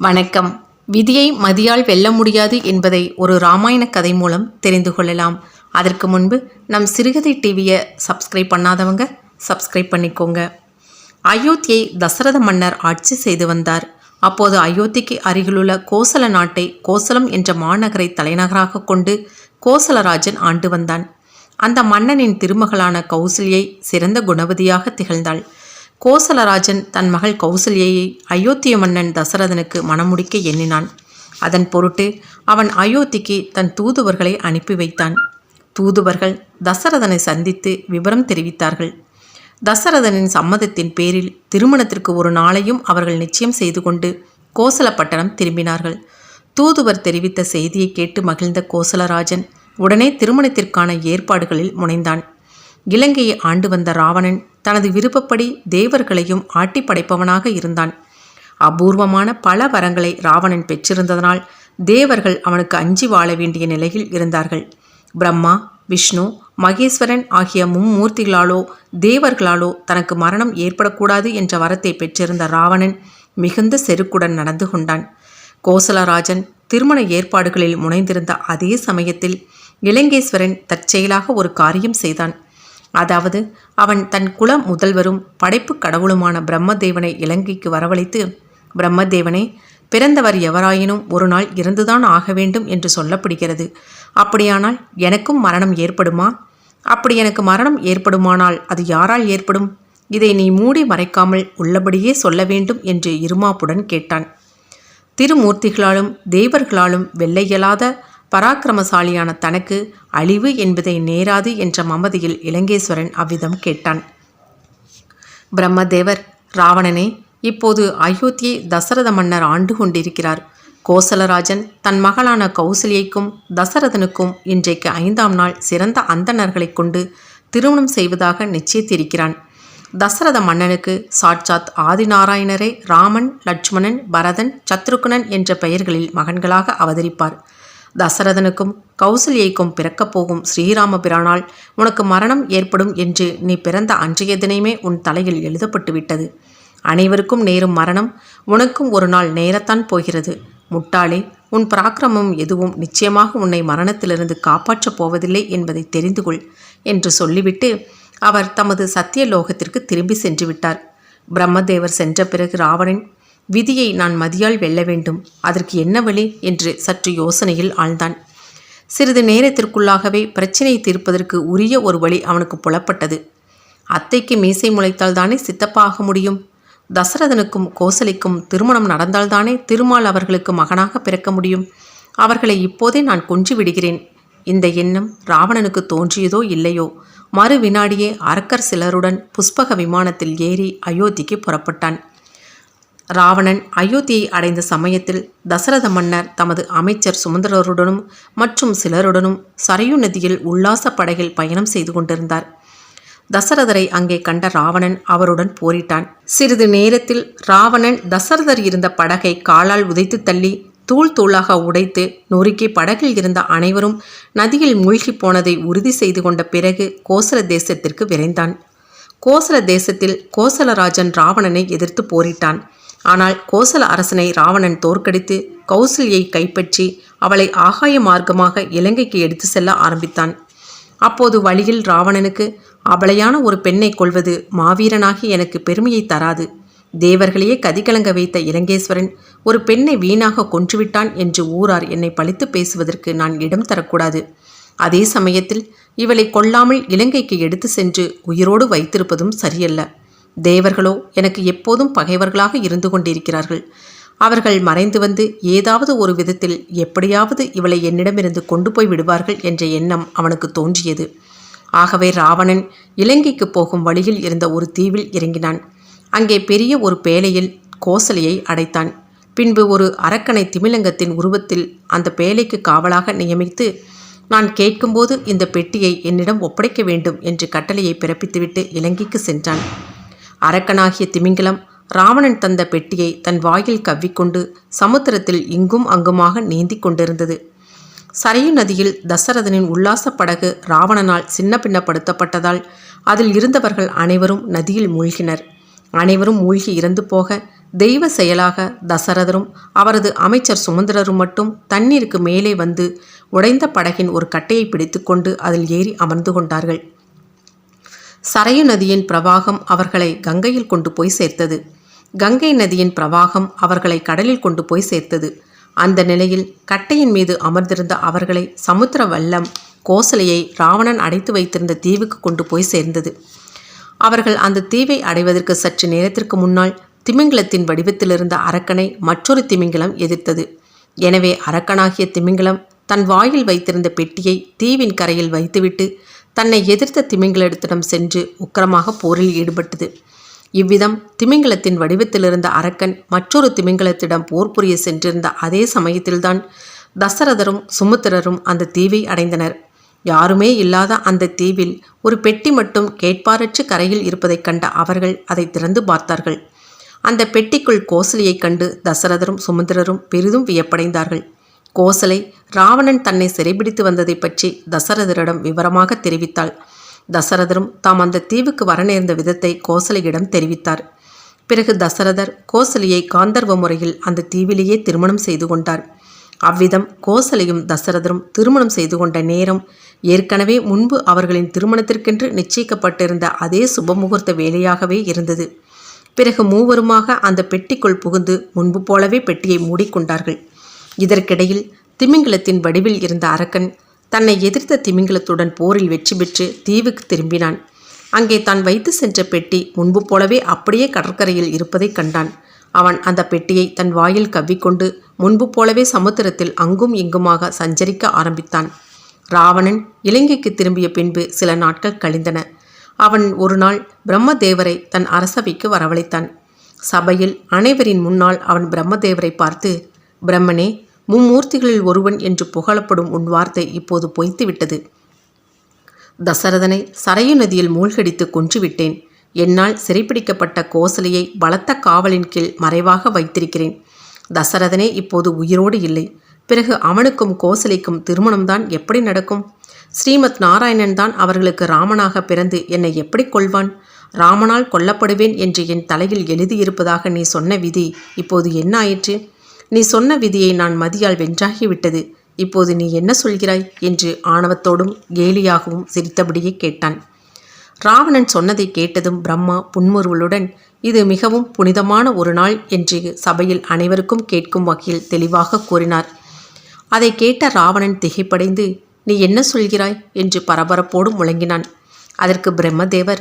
வணக்கம். விதியை மதியால் வெல்ல முடியாது என்பதை ஒரு ராமாயண கதை மூலம் தெரிந்து கொள்ளலாம். அதற்கு முன்பு நம் சிறுகதை டிவியை சப்ஸ்கிரைப் பண்ணாதவங்க சப்ஸ்கிரைப் பண்ணிக்கோங்க. அயோத்தியை தசரத மன்னர் ஆட்சி செய்து வந்தார். அப்போது அயோத்திக்கு அருகிலுள்ள கோசல நாட்டை கோசலம் என்ற மாநகரை தலைநகராக கொண்டு கோசலராஜன் ஆண்டு வந்தான். அந்த மன்னனின் திருமகளான கௌசல்யை சிறந்த குணவதியாக திகழ்ந்தாள். கோசலராஜன் தன் மகள் கௌசல்யையை அயோத்திய மன்னன் தசரதனுக்கு மணமுடிக்க எண்ணினான். அதன் பொருட்டு அவன் அயோத்திக்கு தன் தூதுவர்களை அனுப்பி வைத்தான். தூதுவர்கள் தசரதனை சந்தித்து விவரம் தெரிவித்தார்கள். தசரதனின் சம்மதத்தின் பேரில் திருமணத்திற்கு ஒரு நாளையும் அவர்கள் நிச்சயம் செய்து கொண்டு கோசலப்பட்டணம் திரும்பினார்கள். தூதுவர் தெரிவித்த செய்தியை கேட்டு மகிழ்ந்த கோசலராஜன் உடனே திருமணத்திற்கான ஏற்பாடுகளில் முனைந்தான். இலங்கையை ஆண்டு வந்த ராவணன் தனது விருப்பப்படி தேவர்களையும் ஆட்டி படைப்பவனாக இருந்தான். அபூர்வமான பல வரங்களை ராவணன் பெற்றிருந்ததனால் தேவர்கள் அவனுக்கு அஞ்சி வாழ வேண்டிய நிலையில் இருந்தார்கள். பிரம்மா விஷ்ணு மகேஸ்வரன் ஆகிய மும்மூர்த்திகளாலோ தேவர்களாலோ தனக்கு மரணம் ஏற்படக்கூடாது என்ற வரத்தை பெற்றிருந்த ராவணன் மிகுந்த செருக்குடன் நடந்து கொண்டான். கோசலராஜன் திருமண ஏற்பாடுகளில் முனைந்திருந்த அதே சமயத்தில் இலங்கேஸ்வரன் தற்செயலாக ஒரு காரியம் செய்தான். அதாவது அவன் தன் குல முதல்வரும் படைப்பு கடவுளுமான பிரம்மதேவனை இலங்கைக்கு வரவழைத்து பிரம்மதேவனே பிறந்தவர் எவராயினும் ஒரு நாள் இறந்துதான் ஆக வேண்டும் என்று சொல்லப்படுகிறது. அப்படியானால் எனக்கும் மரணம் ஏற்படுமா? அப்படி எனக்கு மரணம் ஏற்படுமானால் அது யாரால் ஏற்படும்? இதை நீ மூடி மறைக்காமல் உள்ளபடியே சொல்ல வேண்டும் என்று இருமாப்புடன் கேட்டான். திருமூர்த்திகளாலும் தேவர்களாலும் வெல்ல இயலாத பராக்கிரமசாலியான தனக்கு அழிவு என்பதை நேராது என்ற மமதியில் இலங்கேஸ்வரன் அவ்விதம் கேட்டான். பிரம்மதேவர் ராவணனே இப்போது அயோத்தியை தசரத மன்னர் ஆண்டு கொண்டிருக்கிறார். கோசலராஜன் தன் மகளான கௌசல்யைக்கும் தசரதனுக்கும் இன்றைக்கு ஐந்தாம் நாள் சிறந்த அந்தணர்களைக் கொண்டு திருமணம் செய்வதாக நிச்சயித்திருக்கிறான். தசரத மன்னனுக்கு சாட்சாத் ஆதிநாராயணரே ராமன் லட்சுமணன் பரதன் சத்ருகுணன் என்ற பெயர்களில் மகன்களாக அவதரிப்பார். தசரதனுக்கும் கௌசல்யைக்கும் பிறக்கப் போகும் ஸ்ரீராம பிரானால் உனக்கு மரணம் ஏற்படும் என்று நீ பிறந்த அன்றைய தினமே உன் தலையில் எழுதப்பட்டு விட்டது. அனைவருக்கும் நேரும் மரணம் உனக்கும் ஒரு நாள் நேரத்தான் போகிறது. முட்டாளே உன் பராக்கிரமம் எதுவும் நிச்சயமாக உன்னை மரணத்திலிருந்து காப்பாற்றப் போவதில்லை என்பதை தெரிந்து கொள் என்று சொல்லிவிட்டு அவர் தமது சத்திய லோகத்திற்கு திரும்பி சென்று விட்டார். பிரம்மதேவர் சென்ற பிறகு ராவணன் விதியை நான் மதியால் வெல்ல வேண்டும். அதற்கு என்ன வழி? என்று சற்று யோசனையில் ஆழ்ந்தான். சிறிது நேரத்திற்குள்ளாகவே பிரச்சனையை தீர்ப்பதற்கு உரிய ஒரு வழி அவனுக்கு புலப்பட்டது. அத்தைக்கு மீசை முளைத்தால் தானே சித்தப்பாக முடியும்? தசரதனுக்கும் கோசலைக்கும் திருமணம் நடந்தால்தானே திருமால் அவர்களுக்கு மகனாக பிறக்க முடியும்? அவர்களை இப்போதே நான் கொன்று விடுகிறேன். இந்த எண்ணம் ராவணனுக்கு தோன்றியதோ இல்லையோ? மறு வினாடியே அரக்கர் சிலருடன் புஷ்பக விமானத்தில் ஏறி அயோத்திக்கு புறப்பட்டான். ராவணன் அயோத்தியை அடைந்த சமயத்தில் தசரத மன்னர் தமது அமைச்சர் சுமந்திரருடனும் மற்றும் சிலருடனும் சரையு நதியில் உல்லாச படகில் பயணம் செய்து கொண்டிருந்தார். தசரதரை அங்கே கண்ட ராவணன் அவருடன் போரிட்டான். சிறிது நேரத்தில் ராவணன் தசரதர் இருந்த படகை காலால் உதைத்து தள்ளி தூள் தூளாக உடைத்து நொறுக்கி படகில் இருந்த அனைவரும் நதியில் மூழ்கி போனதை உறுதி செய்து கொண்ட பிறகு கோசல தேசத்திற்கு விரைந்தான். கோசல தேசத்தில் கோசலராஜன் ராவணனை எதிர்த்து போரிட்டான். ஆனால் கோசல அரசனை ராவணன் தோற்கடித்து கௌசல்யை கைப்பற்றி அவளை ஆகாய மார்க்கமாக இலங்கைக்கு எடுத்து செல்ல ஆரம்பித்தான். அப்போது வழியில் ராவணனுக்கு அபலையான ஒரு பெண்ணை கொள்வது மாவீரனாகி எனக்கு பெருமையை தராது. தேவர்களையே கதிகலங்க வைத்த இலங்கேஸ்வரன் ஒரு பெண்ணை வீணாக கொன்றுவிட்டான் என்று ஊரார் என்னை பழித்து பேசுவதற்கு நான் இடம் தரக்கூடாது. அதே சமயத்தில் இவளை கொல்லாமல் இலங்கைக்கு எடுத்து சென்று உயிரோடு வைத்திருப்பதும் சரியல்ல. தேவர்களோ எனக்கு எப்போதும் பகைவர்களாக இருந்து கொண்டிருக்கிறார்கள். அவர்கள் மறைந்து வந்து ஏதாவது ஒரு விதத்தில் எப்படியாவது இவளை என்னிடமிருந்து கொண்டு போய் விடுவார்கள் என்ற எண்ணம் அவனுக்கு தோன்றியது. ஆகவே ராவணன் இலங்கைக்கு போகும் வழியில் இருந்த ஒரு தீவில் இறங்கினான். அங்கே பெரிய ஒரு பேழையில் கோசலையை அடைத்தான். பின்பு ஒரு அரக்கனை திமிலங்கத்தின் உருவத்தில் அந்த பேழைக்கு காவலாக நியமித்து நான் கேட்கும்போது இந்த பெட்டியை என்னிடம் ஒப்படைக்க வேண்டும் என்று கட்டளையை பிறப்பித்துவிட்டு இலங்கைக்கு சென்றான். அரக்கனாகிய திமிங்கலம் ராவணன் தந்த பெட்டியை தன் வாயில் கவ்விக்கொண்டு சமுத்திரத்தில் இங்கும் அங்குமாக நீந்தி கொண்டிருந்தது. சரையு நதியில் தசரதனின் உல்லாச படகு ராவணனால் சின்ன பின்னப்படுத்தப்பட்டதால் அதில் இருந்தவர்கள் அனைவரும் நதியில் மூழ்கினர். அனைவரும் மூழ்கி இறந்து போக தெய்வ செயலாக தசரதரும் அவரது அமைச்சர் சுமந்திரரும் மட்டும் தண்ணீருக்கு மேலே வந்து உடைந்த படகின் ஒரு கட்டையை பிடித்துக்கொண்டு அதில் ஏறி அமர்ந்து கொண்டார்கள். சரையு நதியின் பிரவாகம் அவர்களை கங்கையில் கொண்டு போய் சேர்த்தது. கங்கை நதியின் பிரவாகம் அவர்களை கடலில் கொண்டு போய் சேர்த்தது. அந்த நிலையில் கட்டையின் மீது அமர்ந்திருந்த அவர்களை சமுத்திர வல்லம் கோசலையை ராவணன் அடைத்து வைத்திருந்த தீவுக்கு கொண்டு போய் சேர்ந்தது. அவர்கள் அந்த தீவை அடைவதற்கு சற்று நேரத்திற்கு முன்னால் திமிங்கலத்தின் வடிவத்திலிருந்த அரக்கனை மற்றொரு திமிங்கலம் எதிர்த்தது. எனவே அரக்கனாகிய திமிங்கலம் தன் வாயில் வைத்திருந்த பெட்டியை தீவின் கரையில் வைத்துவிட்டு தன்னை எதிர்த்த திமிங்கலத்திடம் சென்று உக்கிரமாக போரில் ஈடுபட்டது. இவ்விதம் திமிங்கலத்தின் வடிவத்திலிருந்த அரக்கன் மற்றொரு திமிங்கலத்திடம் போர் புரிய சென்றிருந்த அதே சமயத்தில்தான் தசரதரும் சுமுத்திரரும் அந்த தீவை அடைந்தனர். யாருமே இல்லாத அந்த தீவில் ஒரு பெட்டி மட்டும் கேட்பாரற்று கரையில் இருப்பதைக் கண்ட அவர்கள் அதை திறந்து பார்த்தார்கள். அந்த பெட்டிக்குள் கோசலியைக் கண்டு தசரதரும் சுமந்திரரும் பெரிதும் வியப்படைந்தார்கள். கோசலை ராவணன் தன்னை சிறைபிடித்து வந்ததை பற்றி தசரதரிடம் விவரமாக தெரிவித்தாள். தசரதரும் தாம் அந்த தீவுக்கு வர நேர்ந்த விதத்தை கோசலையிடம் தெரிவித்தார். பிறகு தசரதர் கோசலையை காந்தர்வ முறையில் அந்த தீவிலேயே திருமணம் செய்து கொண்டார். அவ்விதம் கோசலையும் தசரதரும் திருமணம் செய்து கொண்ட நேரம் ஏற்கனவே முன்பு அவர்களின் திருமணத்திற்கென்று நிச்சயிக்கப்பட்டிருந்த அதே சுபமுகூர்த்த வேலையாகவே இருந்தது. பிறகு மூவருமாக அந்த பெட்டிக்குள் புகுந்து முன்பு போலவே பெட்டியை மூடிக்கொண்டார்கள். இதற்கிடையில் திமிங்கலத்தின் வடிவில் இருந்த அரக்கன் தன்னை எதிர்த்த திமிங்கலத்துடன் போரில் வெற்றி பெற்று தீவுக்கு திரும்பினான். அங்கே தான் வைத்து சென்ற பெட்டி முன்பு போலவே அப்படியே கடற்கரையில் இருப்பதைக் கண்டான். அவன் அந்த பெட்டியை தன் வாயில் கவ்விக்கொண்டு முன்பு போலவே சமுத்திரத்தில் அங்கும் இங்குமாக சஞ்சரிக்க ஆரம்பித்தான். ராவணன் இலங்கைக்கு திரும்பிய பின்பு சில நாட்கள் கழிந்தன. அவன் ஒரு நாள் பிரம்மதேவரை தன் அரசவைக்கு வரவழைத்தான். சபையில் அனைவரின் முன்னால் அவன் பிரம்மதேவரை பார்த்து பிரம்மனே மும்மூர்த்திகளில் ஒருவன் என்று புகழப்படும் உன் வார்த்தை இப்போது பொய்த்துவிட்டது. தசரதனை சரையு நதியில் மூழ்கடித்து கொன்றுவிட்டேன். என்னால் சிறைப்பிடிக்கப்பட்ட கோசலையை பலத்த காவலின் கீழ் மறைவாக வைத்திருக்கிறேன். தசரதனே இப்போது உயிரோடு இல்லை. பிறகு அவனுக்கும் கோசலைக்கும் திருமணம்தான் எப்படி நடக்கும்? ஸ்ரீமத் நாராயணன் தான் அவர்களுக்கு ராமனாக பிறந்து என்னை எப்படி கொள்வான் ராமனால் கொல்லப்படுவேன் என்று என் தலையில் எழுதியிருப்பதாக நீ சொன்ன விதி இப்போது என்ன ஆயிற்று? நீ சொன்ன விதியை நான் மதியால் வென்றாகிவிட்டது. இப்போது நீ என்ன சொல்கிறாய்? என்று ஆணவத்தோடும் கேலியாகவும் சிரித்தபடியே கேட்டான். ராவணன் சொன்னதை கேட்டதும் பிரம்மா புன்முறுவலுடன் இது மிகவும் புனிதமான ஒரு நாள் என்று சபையில் அனைவருக்கும் கேட்கும் வகையில் தெளிவாக கூறினார். அதை கேட்ட ராவணன் திகைப்படைந்து நீ என்ன சொல்கிறாய்? என்று பரபரப்போடு முழங்கினான். அதற்கு பிரம்மதேவர்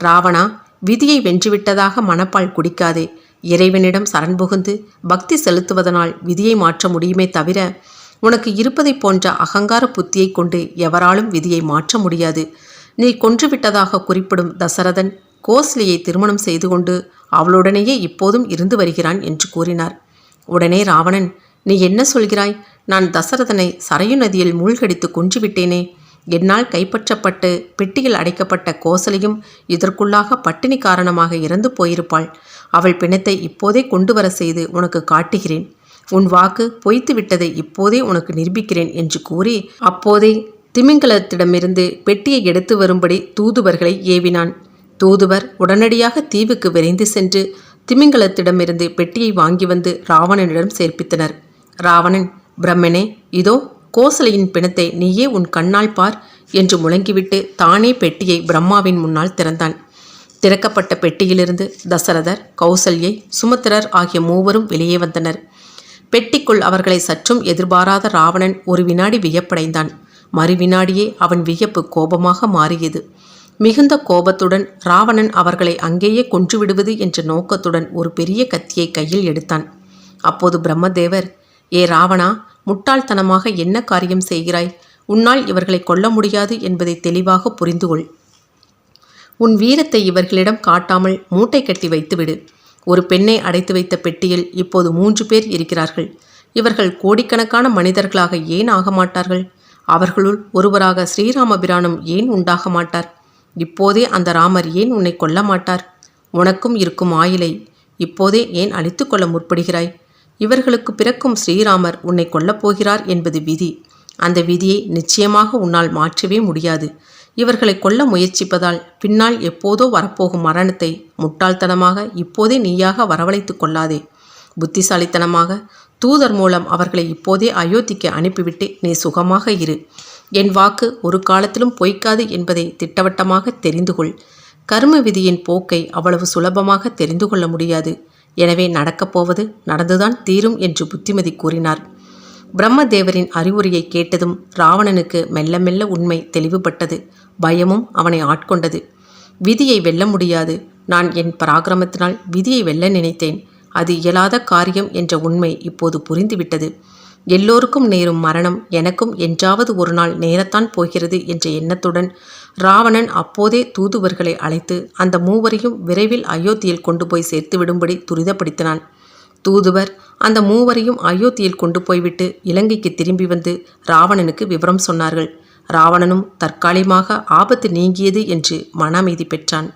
ராவணா விதியை வென்றுவிட்டதாக மனப்பால் குடிக்காதே. இறைவனிடம் சரண் புகுந்து பக்தி செலுத்துவதனால் விதியை மாற்ற முடியுமே தவிர உனக்கு இருப்பதைப் போன்ற அகங்கார புத்தியை கொண்டு எவராலும் விதியை மாற்ற முடியாது. நீ கொன்றுவிட்டதாக குறிப்பிடும் தசரதன் கோஸ்லியை திருமணம் செய்து கொண்டு அவளுடனேயே இப்போதும் இருந்து வருகிறான் என்று கூறினார். உடனே ராவணன் நீ என்ன சொல்கிறாய்? நான் தசரதனை சரையு நதியில் மூழ்கடித்து கொன்றுவிட்டேனே. என்னால் கைப்பற்றப்பட்டு பெட்டியில் அடைக்கப்பட்ட கோசலையும் இதற்குள்ளாக பட்டினி காரணமாக இறந்து போயிருப்பாள். அவள் பிணத்தை இப்போதே கொண்டு வர செய்து உனக்கு காட்டுகிறேன். உன் வாக்கு பொய்த்து விட்டதை இப்போதே உனக்கு நிரூபிக்கிறேன் என்று கூறி அப்போதே திமிங்கலத்திடமிருந்து பெட்டியை எடுத்து வரும்படி தூதுவர்களை ஏவினான். தூதுவர் உடனடியாக தீவுக்கு விரைந்து சென்று திமிங்கலத்திடமிருந்து பெட்டியை வாங்கி வந்து ராவணனிடம் சேர்ப்பித்தனர். ராவணன் பிரம்மனே இதோ கோசலையின் பிணத்தை நீயே உன் கண்ணால் பார் என்று முழங்கிவிட்டு தானே பெட்டியை பிரம்மாவின் முன்னால் திறந்தான். திறக்கப்பட்ட பெட்டியிலிருந்து தசரதர் கௌசல்யை சுமத்திரர் ஆகிய மூவரும் வெளியே வந்தனர். பெட்டிக்குள் அவர்களை சற்றும் எதிர்பாராத ராவணன் ஒரு வினாடி வியப்படைந்தான். மறு வினாடியே அவன் வியப்பு கோபமாக மாறியது. மிகுந்த கோபத்துடன் ராவணன் அவர்களை அங்கேயே கொன்றுவிடுவது என்ற நோக்கத்துடன் ஒரு பெரிய கத்தியை கையில் எடுத்தான். அப்போது பிரம்மதேவர் ஏ ராவணா முட்டாள்தனமாக என்ன காரியம் செய்கிறாய்? உன்னால் இவர்களை கொல்ல முடியாது என்பதை தெளிவாக புரிந்துகொள். உன் வீரத்தை இவர்களிடம் காட்டாமல் மூட்டை கட்டி வைத்துவிடு. ஒரு பெண்ணை அடைத்து வைத்த பெட்டியில் இப்போது மூன்று பேர் இருக்கிறார்கள். இவர்கள் கோடிக்கணக்கான மனிதர்களாக ஏன் ஆக மாட்டார்கள்? அவர்களுள் ஒருவராக ஸ்ரீராமபிரானும் ஏன் உண்டாக மாட்டார்? இப்போதே அந்த ராமர் ஏன் உன்னை கொல்ல மாட்டார்? உனக்கும் இருக்கும் ஆயிலை இப்போதே ஏன் அழித்து கொள்ள முற்படுகிறாய்? இவர்களுக்கு பிறக்கும் ஸ்ரீராமர் உன்னை கொல்லப் போகிறார் என்பது விதி. அந்த விதியை நிச்சயமாக உன்னால் மாற்றவே முடியாது. இவர்களை கொல்ல முயற்சிப்பதால் பின்னால் எப்போதோ வரப்போகும் மரணத்தை முட்டாள்தனமாக இப்போதே நீயாக வரவழைத்துக் கொள்ளாதே. புத்திசாலித்தனமாக தூதர் மூலம் அவர்களை இப்போதே அயோத்திக்கு அனுப்பிவிட்டு நீ சுகமாக இரு. என் வாக்கு ஒரு காலத்திலும் பொய்க்காது என்பதை திட்டவட்டமாக தெரிந்து கொள் கர்ம விதியின் போக்கை அவ்வளவு சுலபமாக தெரிந்து கொள்ள முடியாது. எனவே நடக்கப் போவது நடந்துதான் தீரும் என்று புத்திமதி கூறினார். பிரம்மதேவரின் அறிவுரையை கேட்டதும் ராவணனுக்கு மெல்ல மெல்ல உண்மை தெளிவுபட்டது. பயமும் அவனை ஆட்கொண்டது. விதியை வெல்ல முடியாது. நான் என் பராக்கிரமத்தினால் விதியை வெல்ல நினைத்தேன். அது இயலாத காரியம் என்ற உண்மை இப்போது புரிந்துவிட்டது. எல்லோருக்கும் நேரும் மரணம். எனக்கும் என்றாவது ஒரு நாள் நேரத்தான் போகிறது என்ற எண்ணத்துடன் ராவணன் அப்போதே தூதுவர்களை அழைத்து அந்த மூவரையும் விரைவில் அயோத்தியில் கொண்டு போய் சேர்த்து விடும்படி துரிதப்படுத்தினான். தூதுவர் அந்த மூவரையும் அயோத்தியில் கொண்டு போய்விட்டு இலங்கைக்கு திரும்பி வந்து ராவணனுக்கு விவரம் சொன்னார்கள். ராவணனும் தற்காலிகமாக ஆபத்து நீங்கியது என்று மன அமைதி பெற்றான்.